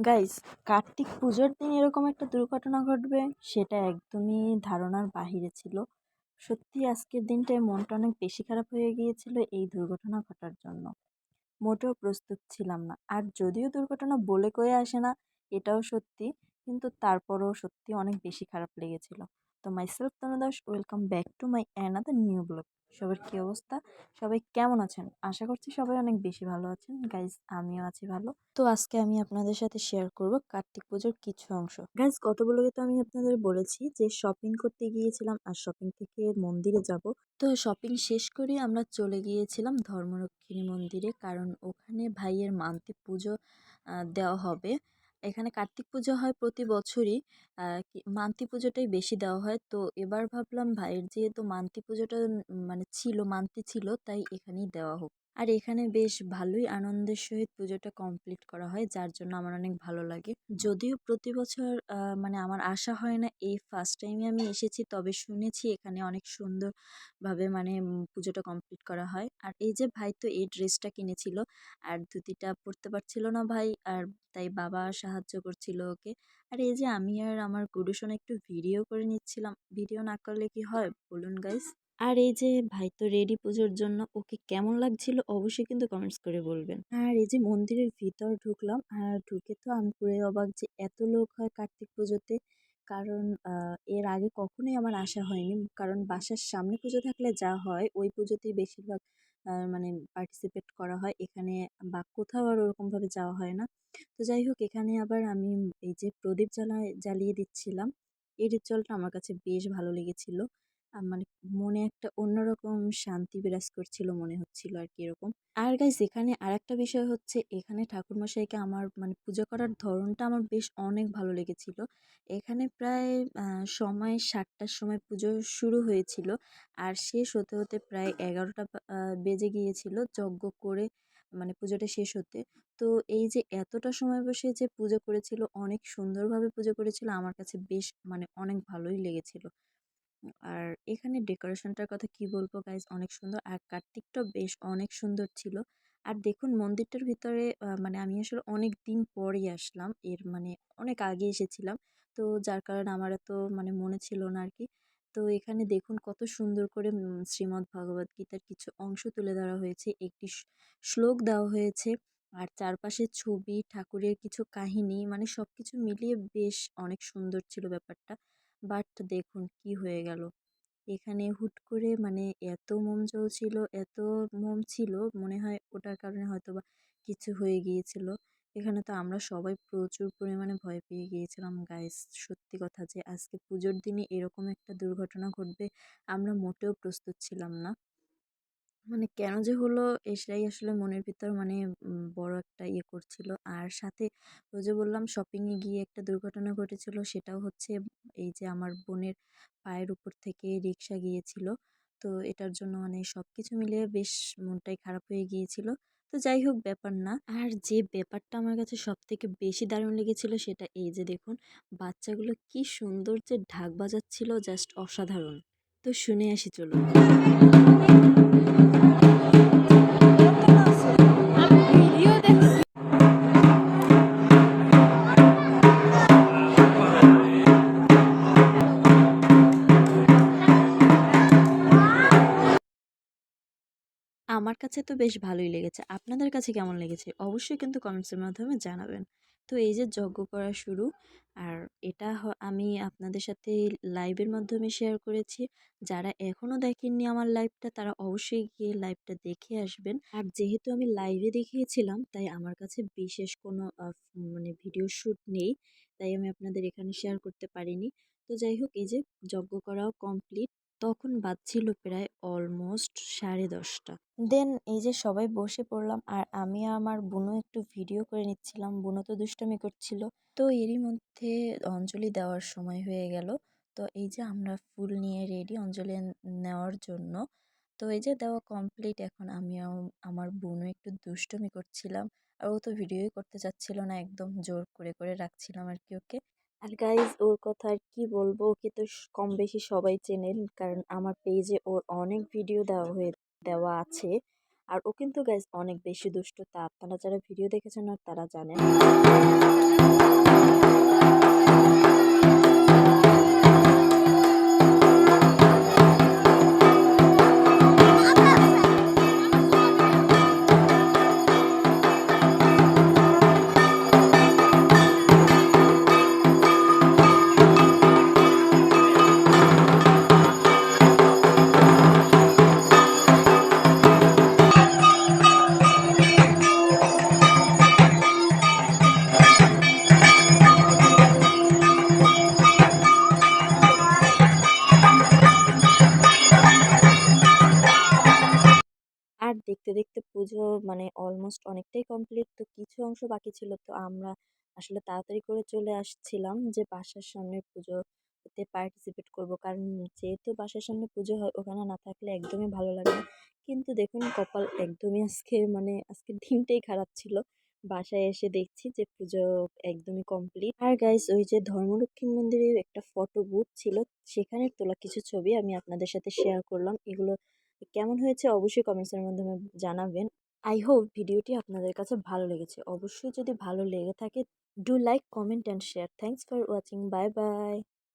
Guys Kartik পুজোর দিন এরকম একটা দুর্ঘটনা ঘটবে, সেটা একদমই ধারণার বাহিরে ছিল। সত্যি আজকের দিনটায় মনটা অনেক বেশি খারাপ হয়ে গিয়েছিল এই দুর্ঘটনা ঘটার জন্য। মোটেও প্রস্তুত ছিলাম না। আর যদিও দুর্ঘটনা বলে কয়ে আসে না, এটাও সত্যি, কিন্তু তারপরও সত্যি অনেক বেশি খারাপ লেগেছিল। তো my self Tanudas welcome back to my another new blog সবার কী অবস্থা? সবাই কেমন আছেন? আশা করছি সবাই অনেক বেশি ভালো আছেন। গাইজ আমিও আছি ভালো। তো আজকে আমি আপনাদের সাথে শেয়ার করব কার্তিক পুজোর কিছু অংশ। গাইজ গত ব্লগে তো আমি আপনাদের বলেছি যে শপিং করতে গিয়েছিলাম আর শপিং থেকে মন্দিরে যাব। তো শপিং শেষ করে আমরা চলে গিয়েছিলাম ধর্মরক্ষিণী মন্দিরে কারণ ওখানে ভাইয়ের মান্তি পুজো দেওয়া হবে। এখানে কার্তিক পুজো হয় প্রতি বছরই। মান্তি পুজোটাই বেশি দেওয়া হয়। তো এবার ভাবলাম ভাইয়ের যেহেতু মান্তি পুজোটা মানে ছিল, মান্তি ছিল, তাই এখানেই দেওয়া হোক। আর এখানে বেশ ভালোই আনন্দের সহিত পুজোটা কমপ্লিট করা হয়, যার জন্য আমার অনেক ভালো লাগে। যদিও প্রতি বছর মানে আমার আশা হয় না, এই ফার্স্ট টাইমে আমি এসেছি, তবে শুনেছি এখানে অনেক সুন্দরভাবে মানে পুজোটা কমপ্লিট করা হয়। আর এই যে ভাই তো এই ড্রেসটা কিনেছিল, আর ধুতিটা পরতে পারছিল না ভাই, আর তাই বাবা সাহায্য করছিল ওকে। আর এই যে আমি আর আমার গুরুসোনা একটু ভিডিও করে নিচ্ছিলাম। ভিডিও না করলে কি হয়? বলুন গাইস আর এই যে ভাই তো রেডি পুজোর জন্য ওকে কেমন লাগছিল অবশ্যই কিন্তু কমেন্টস করে বলবেন। আর এই যে মন্দিরের ভিতর ঢুকলাম, আর ঢুকে তো আমি পুরো অবাক যে এত লোক হয় কার্তিক পুজোতে। কারণ এর আগে কখনোই আমার আসা হয়নি। কারণ বাসার সামনে পুজো থাকলে যা হয়, ওই পুজোতেই বেশিরভাগ মানে পার্টিসিপেট করা হয়। এখানে বা কোথাও আর ওরকমভাবে যাওয়া হয় না। তো যাই হোক, এখানে আবার আমি এই যে প্রদীপ জ্বালায় জ্বালিয়ে দিচ্ছিলাম। এই রিচুয়ালটা আমার কাছে বেশ ভালো লেগেছিলো। মানে মনে একটা অন্যরকম শান্তি বিরাজ করছিল মনে হচ্ছিল আর কি এরকম। আর গাইজ এখানে আর একটা বিষয় হচ্ছে, এখানে ঠাকুরমশাইকে আমার মানে পুজো করার ধরনটা আমার বেশ অনেক ভালো লেগেছিল। এখানে প্রায় সময় সাতটার সময় পুজো শুরু হয়েছিল আর শেষ হতে হতে প্রায় এগারোটা বেজে গিয়েছিল যজ্ঞ করে মানে পুজোটা শেষ হতে। তো এই যে এতটা সময় বসে যে পুজো করেছিল, অনেক সুন্দরভাবে পুজো করেছিল, আমার কাছে বেশ মানে অনেক ভালোই লেগেছিল। আর এখানে ডেকোরেশনটার কথা কি বলব গাইজ অনেক সুন্দর। আর কার্তিকটাও বেশ অনেক সুন্দর ছিল। আর দেখুন মন্দিরটার ভিতরে মানে আমি আসলে অনেক দিন পরেই আসলাম। এর মানে অনেক আগে এসেছিলাম। তো যার কারণে আমার এত মানে মনে ছিল না আর কি তো এখানে দেখুন কত সুন্দর করে শ্রীমদ্ ভগবত গীতার কিছু অংশ তুলে ধরা হয়েছে। একটি শ্লোক দেওয়া হয়েছে। আর চারপাশে ছবি, ঠাকুরের কিছু কাহিনী মানে সব কিছু মিলিয়ে বেশ অনেক সুন্দর ছিল ব্যাপারটা। বাট দেখুন কি হয়ে গেল। এখানে হুট করে মানে এত মোম চলছিল, এত মোম ছিল মনে হয় ওটার কারণে হয়তো বা কিছু হয়ে গিয়েছিল। এখানে তো আমরা সবাই প্রচুর পরিমাণে ভয় পেয়ে গিয়েছিলাম গাইস সত্যি কথা যে আজকে পুজোর দিনে এরকম একটা দুর্ঘটনা ঘটবে আমরা মোটেও প্রস্তুত ছিলাম না। মানে কেন যে হলো এটাই আসলে মনের ভিতর মানে বড় একটা ইয়ে করছিল। আর সাথে ওই যে বললাম শপিংয়ে গিয়ে একটা দুর্ঘটনা ঘটেছিল, সেটাও হচ্ছে এই যে আমার বোনের পায়ের উপর থেকে রিক্সা গিয়েছিল। তো এটার জন্য মানে সব কিছু মিলিয়ে বেশ মনটাই খারাপ হয়ে গিয়েছিল। তো যাই হোক ব্যাপার না। আর যে ব্যাপারটা আমার কাছে সব থেকে বেশি দারুণ লেগেছিল সেটা এই যে দেখুন, বাচ্চাগুলো কি সুন্দর যে ঢাক বাজাচ্ছিল জাস্ট অসাধারণ। তো শুনে আসি চলুন। আমার কাছে তো বেশ ভালোই লেগেছে। আপনাদের কাছে কেমন লেগেছে? অবশ্যই কিন্তু কমেন্টসের মাধ্যমে জানাবেন। তো এই যে যজ্ঞ করা শুরু, আর এটা আমি আপনাদের সাথে লাইভের মাধ্যমে শেয়ার করেছি। যারা এখনও দেখেননি আমার লাইভটা তারা অবশ্যই গিয়ে লাইভটা দেখে আসবেন। আর যেহেতু আমি লাইভে দেখিয়েছিলাম, তাই আমার কাছে বিশেষ কোনো মানে ভিডিও শ্যুট নেই, তাই আমি আপনাদের এখানে শেয়ার করতে পারিনি। তো যাই হোক, এই যে যজ্ঞ করাও কমপ্লিট তখন বাজছিল প্রায় অলমোস্ট সাড়ে দশটা। দেন এই যে সবাই বসে পড়লাম আর আমি আমার বোনও একটু ভিডিও করে নিচ্ছিলাম। বুনো তো দুষ্টমি করছিল। তো এরই মধ্যে অঞ্জলি দেওয়ার সময় হয়ে গেল। তো এই যে আমরা ফুল নিয়ে রেডি অঞ্জলি নেওয়ার জন্য। তো এই যে দেওয়া কমপ্লিট এখন আমি আমার বোনও একটু দুষ্টমি করছিলাম। আর ও তো ভিডিওই করতে চাচ্ছিল না, একদম জোর করে করে রাখছিলাম আর কি ওকে। আর গাইজ ওর কথা আর কি বলব? ওকে তো কম বেশি সবাই চেনেন কারণ আমার পেজে ওর অনেক ভিডিও দেওয়া হয়ে, দেওয়া আছে। আর ও কিন্তু গাইজ অনেক বেশি দুষ্ট তা। আপনারা যারা ভিডিও দেখেছেন আর তারা জানেন। পুজো মানে অলমোস্ট অনেকটাই কমপ্লিট তো কিছু অংশ বাকি ছিল। তো আমরা আসলে তাড়াতাড়ি করে চলে আসছিলাম যে বাসার সামনে পুজোতে পার্টিসিপেট করব। কারণ যেহেতু বাসার সামনে পুজো হয়, ওখানে না থাকলে একদমই ভালো লাগে না। কিন্তু দেখুন, কপাল একদমই আজকে মানে আজকে দিনটাই খারাপ ছিল। বাসায় এসে দেখছি যে পুজো একদমই কমপ্লিট আর গাইস ওই যে ধর্মরক্ষী মন্দিরের একটা ফটো বুথ ছিল, সেখানে তোলা কিছু ছবি আমি আপনাদের সাথে শেয়ার করলাম। এগুলো কেমন হয়েছে অবশ্যই কমেন্টসের মাধ্যমে জানাবেন। আই হোপ ভিডিওটি আপনাদের কাছে ভালো লেগেছে। অবশ্যই যদি ভালো লেগে থাকে do like comment and share thanks for watching bye bye